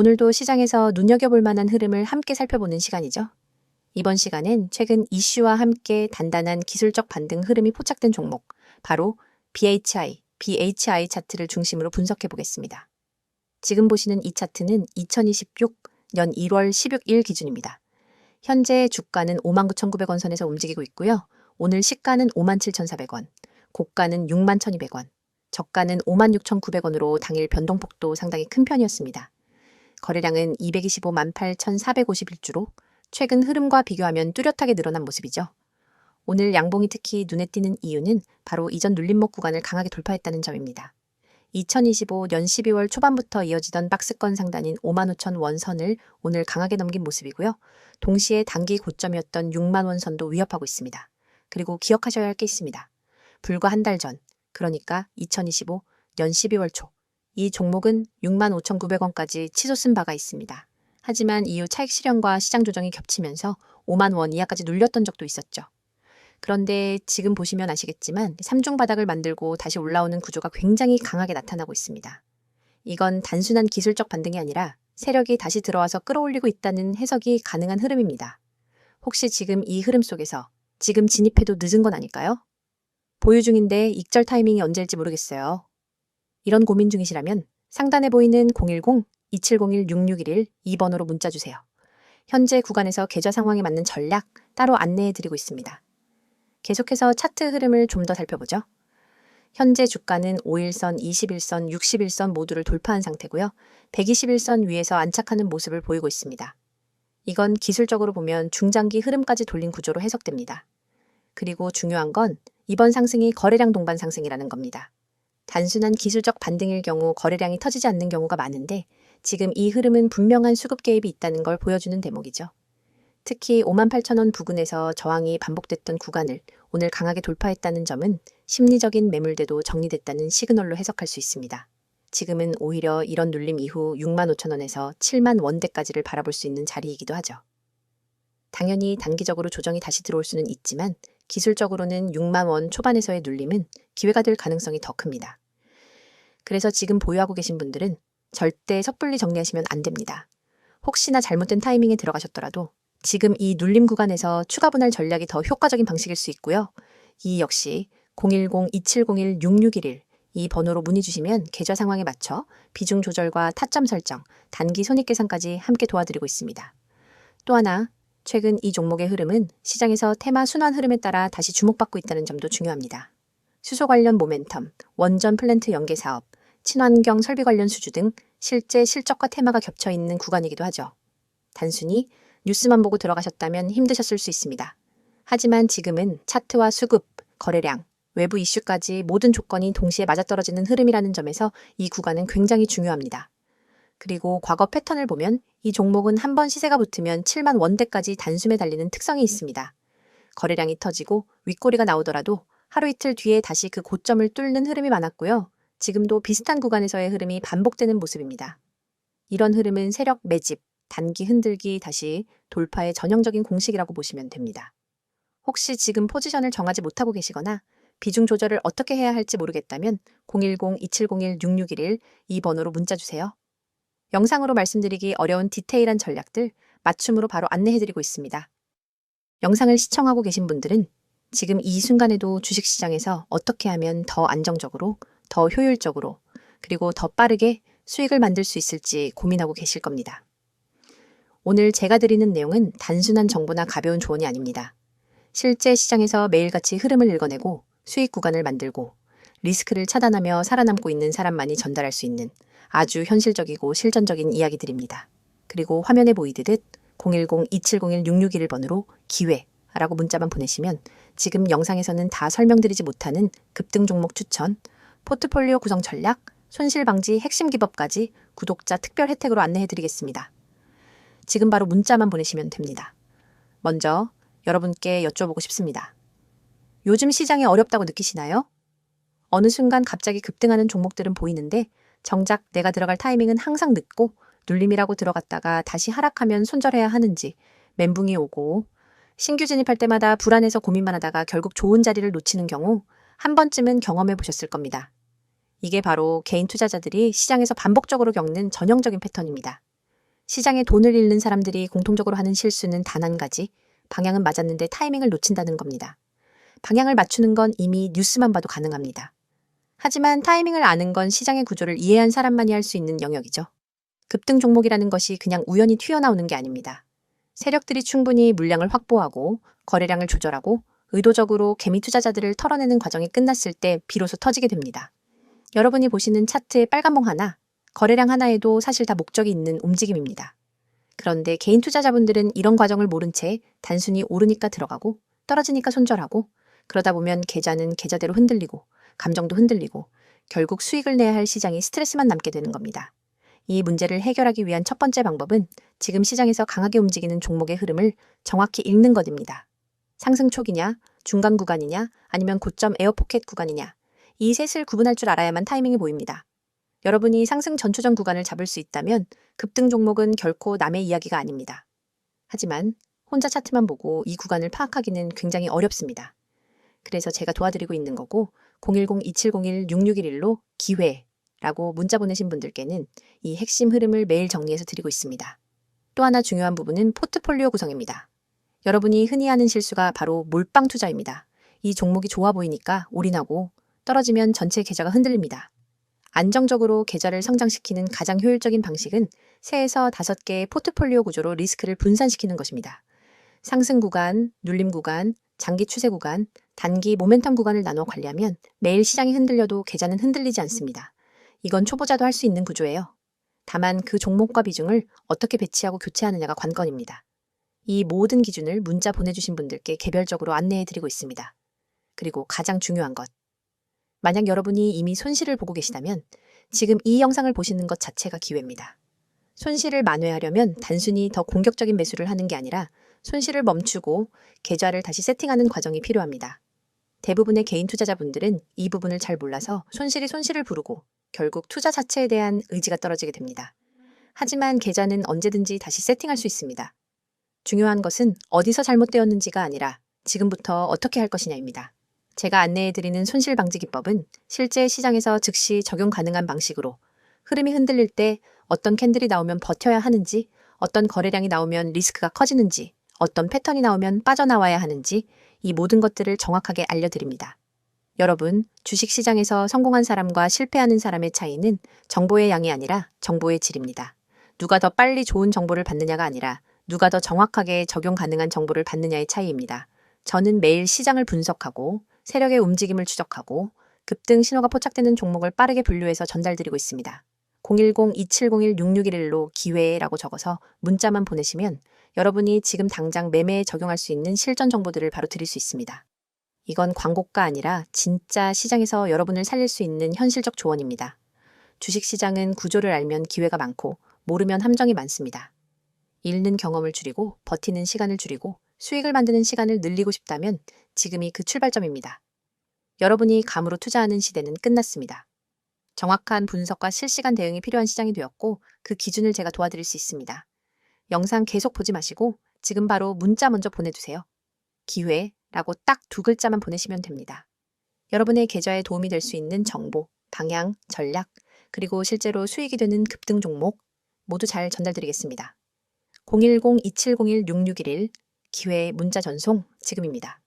오늘도 시장에서 눈여겨볼 만한 흐름을 함께 살펴보는 시간이죠. 이번 시간은 최근 이슈와 함께 단단한 기술적 반등 흐름이 포착된 종목, 바로 BHI, BHI 차트를 중심으로 분석해 보겠습니다. 지금 보시는 이 차트는 2026년 1월 16일 기준입니다. 현재 주가는 59,900원 선에서 움직이고 있고요. 오늘 시가는 57,400원, 고가는 61,200원, 저가는 56,900원으로 당일 변동폭도 상당히 큰 편이었습니다. 거래량은 225만 8,451주로 최근 흐름과 비교하면 뚜렷하게 늘어난 모습이죠. 오늘 양봉이 특히 눈에 띄는 이유는 바로 이전 눌림목 구간을 강하게 돌파했다는 점입니다. 2025년 12월 초반부터 이어지던 박스권 상단인 5만 5천 원 선을 오늘 강하게 넘긴 모습이고요. 동시에 단기 고점이었던 6만 원 선도 위협하고 있습니다. 그리고 기억하셔야 할 게 있습니다. 불과 한 달 전, 그러니까 2025년 12월 초, 이 종목은 6만 5,900원까지 치솟은 바가 있습니다. 하지만 이후 차익 실현과 시장 조정이 겹치면서 5만 원 이하까지 눌렸던 적도 있었죠. 그런데 지금 보시면 아시겠지만 3중 바닥을 만들고 다시 올라오는 구조가 굉장히 강하게 나타나고 있습니다. 이건 단순한 기술적 반등이 아니라 세력이 다시 들어와서 끌어올리고 있다는 해석이 가능한 흐름입니다. 혹시 지금 이 흐름 속에서 지금 진입해도 늦은 건 아닐까요? 보유 중인데 익절 타이밍이 언제일지 모르겠어요. 이런 고민 중이시라면 상단에 보이는 010-2701-6611 2번으로 문자 주세요. 현재 구간에서 계좌 상황에 맞는 전략 따로 안내해 드리고 있습니다. 계속해서 차트 흐름을 좀 더 살펴보죠. 현재 주가는 5일선, 21선, 61선 모두를 돌파한 상태고요. 121선 위에서 안착하는 모습을 보이고 있습니다. 이건 기술적으로 보면 중장기 흐름까지 돌린 구조로 해석됩니다. 그리고 중요한 건 이번 상승이 거래량 동반 상승이라는 겁니다. 단순한 기술적 반등일 경우 거래량이 터지지 않는 경우가 많은데 지금 이 흐름은 분명한 수급 개입이 있다는 걸 보여주는 대목이죠. 특히 5만 8천 원 부근에서 저항이 반복됐던 구간을 오늘 강하게 돌파했다는 점은 심리적인 매물대도 정리됐다는 시그널로 해석할 수 있습니다. 지금은 오히려 이런 눌림 이후 6만 5천 원에서 7만 원대까지를 바라볼 수 있는 자리이기도 하죠. 당연히 단기적으로 조정이 다시 들어올 수는 있지만 기술적으로는 6만 원 초반에서의 눌림은 기회가 될 가능성이 더 큽니다. 그래서 지금 보유하고 계신 분들은 절대 섣불리 정리하시면 안 됩니다. 혹시나 잘못된 타이밍에 들어가셨더라도 지금 이 눌림 구간에서 추가 분할 전략이 더 효과적인 방식일 수 있고요. 이 역시 010-2701-6611 이 번호로 문의 주시면 계좌 상황에 맞춰 비중 조절과 타점 설정, 단기 손익 계산까지 함께 도와드리고 있습니다. 또 하나, 최근 이 종목의 흐름은 시장에서 테마 순환 흐름에 따라 다시 주목받고 있다는 점도 중요합니다. 수소 관련 모멘텀, 원전 플랜트 연계 사업, 친환경 설비 관련 수주 등 실제 실적과 테마가 겹쳐 있는 구간이기도 하죠. 단순히 뉴스만 보고 들어가셨다면 힘드셨을 수 있습니다. 하지만 지금은 차트와 수급, 거래량, 외부 이슈까지 모든 조건이 동시에 맞아떨어지는 흐름이라는 점에서 이 구간은 굉장히 중요합니다. 그리고 과거 패턴을 보면 이 종목은 한 번 시세가 붙으면 7만 원대까지 단숨에 달리는 특성이 있습니다. 거래량이 터지고 윗꼬리가 나오더라도 하루 이틀 뒤에 다시 그 고점을 뚫는 흐름이 많았고요. 지금도 비슷한 구간에서의 흐름이 반복되는 모습입니다. 이런 흐름은 세력 매집, 단기 흔들기 다시 돌파의 전형적인 공식이라고 보시면 됩니다. 혹시 지금 포지션을 정하지 못하고 계시거나 비중 조절을 어떻게 해야 할지 모르겠다면 010-2701-6611 이 번호로 문자 주세요. 영상으로 말씀드리기 어려운 디테일한 전략들 맞춤으로 바로 안내해드리고 있습니다. 영상을 시청하고 계신 분들은 지금 이 순간에도 주식시장에서 어떻게 하면 더 안정적으로, 더 효율적으로, 그리고 더 빠르게 수익을 만들 수 있을지 고민하고 계실 겁니다. 오늘 제가 드리는 내용은 단순한 정보나 가벼운 조언이 아닙니다. 실제 시장에서 매일같이 흐름을 읽어내고 수익 구간을 만들고 리스크를 차단하며 살아남고 있는 사람만이 전달할 수 있는 아주 현실적이고 실전적인 이야기들입니다. 그리고 화면에 보이듯 010-2701-661번으로 기회 라고 문자만 보내시면 지금 영상에서는 다 설명드리지 못하는 급등 종목 추천, 포트폴리오 구성 전략, 손실 방지 핵심 기법까지 구독자 특별 혜택으로 안내해 드리겠습니다. 지금 바로 문자만 보내시면 됩니다. 먼저 여러분께 여쭤보고 싶습니다. 요즘 시장이 어렵다고 느끼시나요? 어느 순간 갑자기 급등하는 종목들은 보이는데 정작 내가 들어갈 타이밍은 항상 늦고 눌림이라고 들어갔다가 다시 하락하면 손절해야 하는지 멘붕이 오고 신규 진입할 때마다 불안해서 고민만 하다가 결국 좋은 자리를 놓치는 경우 한 번쯤은 경험해 보셨을 겁니다. 이게 바로 개인 투자자들이 시장에서 반복적으로 겪는 전형적인 패턴입니다. 시장에 돈을 잃는 사람들이 공통적으로 하는 실수는 단 한 가지. 방향은 맞았는데 타이밍을 놓친다는 겁니다. 방향을 맞추는 건 이미 뉴스만 봐도 가능합니다. 하지만 타이밍을 아는 건 시장의 구조를 이해한 사람만이 할 수 있는 영역이죠. 급등 종목이라는 것이 그냥 우연히 튀어나오는 게 아닙니다. 세력들이 충분히 물량을 확보하고 거래량을 조절하고 의도적으로 개미 투자자들을 털어내는 과정이 끝났을 때 비로소 터지게 됩니다. 여러분이 보시는 차트의 빨간 봉 하나, 거래량 하나에도 사실 다 목적이 있는 움직임입니다. 그런데 개인 투자자분들은 이런 과정을 모른 채 단순히 오르니까 들어가고 떨어지니까 손절하고 그러다 보면 계좌는 계좌대로 흔들리고 감정도 흔들리고 결국 수익을 내야 할 시장이 스트레스만 남게 되는 겁니다. 이 문제를 해결하기 위한 첫 번째 방법은 지금 시장에서 강하게 움직이는 종목의 흐름을 정확히 읽는 것입니다. 상승 초기냐, 중간 구간이냐, 아니면 고점 에어포켓 구간이냐. 이 셋을 구분할 줄 알아야만 타이밍이 보입니다. 여러분이 상승 전초전 구간을 잡을 수 있다면 급등 종목은 결코 남의 이야기가 아닙니다. 하지만 혼자 차트만 보고 이 구간을 파악하기는 굉장히 어렵습니다. 그래서 제가 도와드리고 있는 거고 010-2701-6611로 기회 라고 문자 보내신 분들께는 이 핵심 흐름을 매일 정리해서 드리고 있습니다. 또 하나 중요한 부분은 포트폴리오 구성입니다. 여러분이 흔히 하는 실수가 바로 몰빵 투자입니다. 이 종목이 좋아 보이니까 올인하고 떨어지면 전체 계좌가 흔들립니다. 안정적으로 계좌를 성장시키는 가장 효율적인 방식은 3에서 5개의 포트폴리오 구조로 리스크를 분산시키는 것입니다. 상승 구간, 눌림 구간, 장기 추세 구간, 단기 모멘텀 구간을 나눠 관리하면 매일 시장이 흔들려도 계좌는 흔들리지 않습니다. 이건 초보자도 할 수 있는 구조예요. 다만 그 종목과 비중을 어떻게 배치하고 교체하느냐가 관건입니다. 이 모든 기준을 문자 보내주신 분들께 개별적으로 안내해 드리고 있습니다. 그리고 가장 중요한 것. 만약 여러분이 이미 손실을 보고 계시다면 지금 이 영상을 보시는 것 자체가 기회입니다. 손실을 만회하려면 단순히 더 공격적인 매수를 하는 게 아니라 손실을 멈추고 계좌를 다시 세팅하는 과정이 필요합니다. 대부분의 개인 투자자분들은 이 부분을 잘 몰라서 손실이 손실을 부르고 결국 투자 자체에 대한 의지가 떨어지게 됩니다. 하지만 계좌는 언제든지 다시 세팅할 수 있습니다. 중요한 것은 어디서 잘못되었는지가 아니라 지금부터 어떻게 할 것이냐입니다. 제가 안내해드리는 손실 방지 기법은 실제 시장에서 즉시 적용 가능한 방식으로 흐름이 흔들릴 때 어떤 캔들이 나오면 버텨야 하는지, 어떤 거래량이 나오면 리스크가 커지는지, 어떤 패턴이 나오면 빠져나와야 하는지 이 모든 것들을 정확하게 알려드립니다. 여러분, 주식 시장에서 성공한 사람과 실패하는 사람의 차이는 정보의 양이 아니라 정보의 질입니다. 누가 더 빨리 좋은 정보를 받느냐가 아니라 누가 더 정확하게 적용 가능한 정보를 받느냐의 차이입니다. 저는 매일 시장을 분석하고 세력의 움직임을 추적하고 급등 신호가 포착되는 종목을 빠르게 분류해서 전달드리고 있습니다. 010-2701-6611로 기회라고 적어서 문자만 보내시면 여러분이 지금 당장 매매에 적용할 수 있는 실전 정보들을 바로 드릴 수 있습니다. 이건 광고가 아니라 진짜 시장에서 여러분을 살릴 수 있는 현실적 조언입니다. 주식 시장은 구조를 알면 기회가 많고 모르면 함정이 많습니다. 잃는 경험을 줄이고 버티는 시간을 줄이고 수익을 만드는 시간을 늘리고 싶다면 지금이 그 출발점입니다. 여러분이 감으로 투자하는 시대는 끝났습니다. 정확한 분석과 실시간 대응이 필요한 시장이 되었고 그 기준을 제가 도와드릴 수 있습니다. 영상 계속 보지 마시고 지금 바로 문자 먼저 보내주세요. 기회 라고 딱 두 글자만 보내시면 됩니다. 여러분의 계좌에 도움이 될 수 있는 정보, 방향, 전략, 그리고 실제로 수익이 되는 급등 종목 모두 잘 전달드리겠습니다. 010-2701-6611 기회 문자 전송 지금입니다.